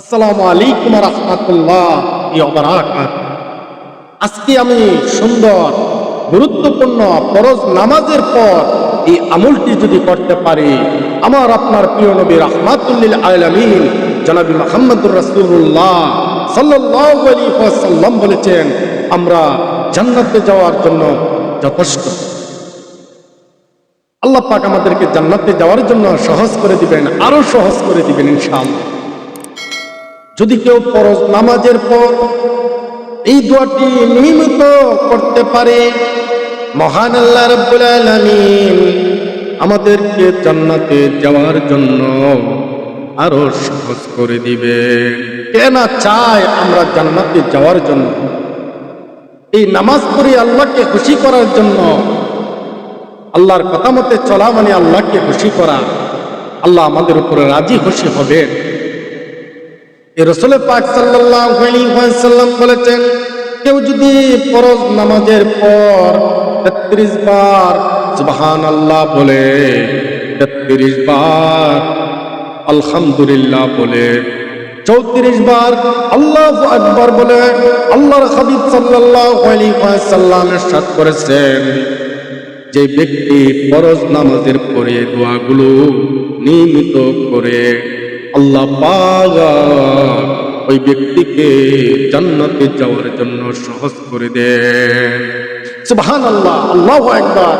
আসসালামু আলাইকুম রহমতুল্লাহ। আজকে আমি সুন্দর, গুরুত্বপূর্ণ, ফরজ নামাজের পর এই আমলটি যদি করতে পারি, আমার আপনার প্রিয় নবী রহমাতুল্লিল আলমিন, জনাবি মোহাম্মদুর রাসূলুল্লাহ সাল্লাম বলেছেন, আমরা জান্নাতে যাওয়ার জন্য যথেষ্ট। আল্লাহ পাক আমাদেরকে জান্নাতে যাওয়ার জন্য সহজ করে দিবেন, আরও সহজ করে দিবেন ইনশাআল্লাহ। যদি কেউ ফরজ নামাজের পর এই দোয়াটি নিয়মিত করতে পারে, মহান আল্লাহ রাব্বুল আলামিন আমাদেরকে জান্নাতে যাওয়ার জন্য আরও সহজ করে দিবে। কে না চায় আমরা জান্নাতে যাওয়ার জন্য? এই নামাজ পড়ে আল্লাহকে খুশি করার জন্য, আল্লাহর কথা মতে চলা মানে আল্লাহকে খুশি করা। আল্লাহ আমাদের উপরে রাজি, খুশি হবেন রসুল পাক ওয়াসাল্লাম বলেছেন, কেউ যদি ফরজ নামাজের পর 33 বার সুবহানাল্লাহ বলে 33 বার আলহামদুলিল্লাহ বলে, চৌত্রিশ বার আল্লাহ আকবার বলে আল্লাহর হাবিব আলাইহি ওয়াসাল্লাম করেছেন, যে ব্যক্তি ফরজ নামাজের পরে দোয়াগুলো নিয়মিত করে আল্লাহ ওই ব্যক্তিকে জান্নাতে যাওয়ার জন্য সহজ করে দেন। সুবহানাল্লাহ, আল্লাহ আকবার।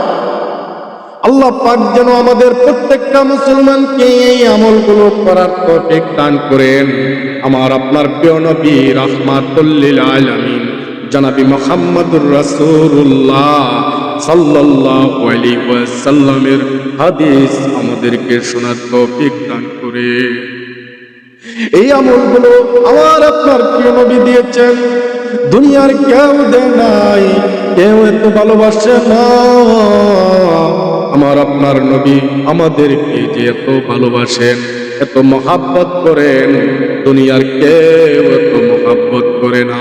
আল্লাহ পাক যেন আমাদের প্রত্যেকটা মুসলমানকে এই আমলগুলো করার তৌফিক দান করেন। আমার আপনার প্রিয় নবী রাহমাতুল্লিল আলামিন, জনাবি মুহাম্মদুর রাসূলুল্লাহ সাল্লাল্লাহু আলাইহি ওয়াসাল্লামের হাদিস আমাদেরকে শোনার তৌফিক দান করে এই আমলগুলো আমার আপনার প্রিয় নবী দিয়েছেন। দুনিয়ার কেউ দেয় নাই, কেউ এত ভালোবাসে না। আমার আপনার নবী আমাদেরকে যে এত ভালোবাসেন, এত মহাব্বত করেন, দুনিয়ার কেউ এত মহাব্বত করে না।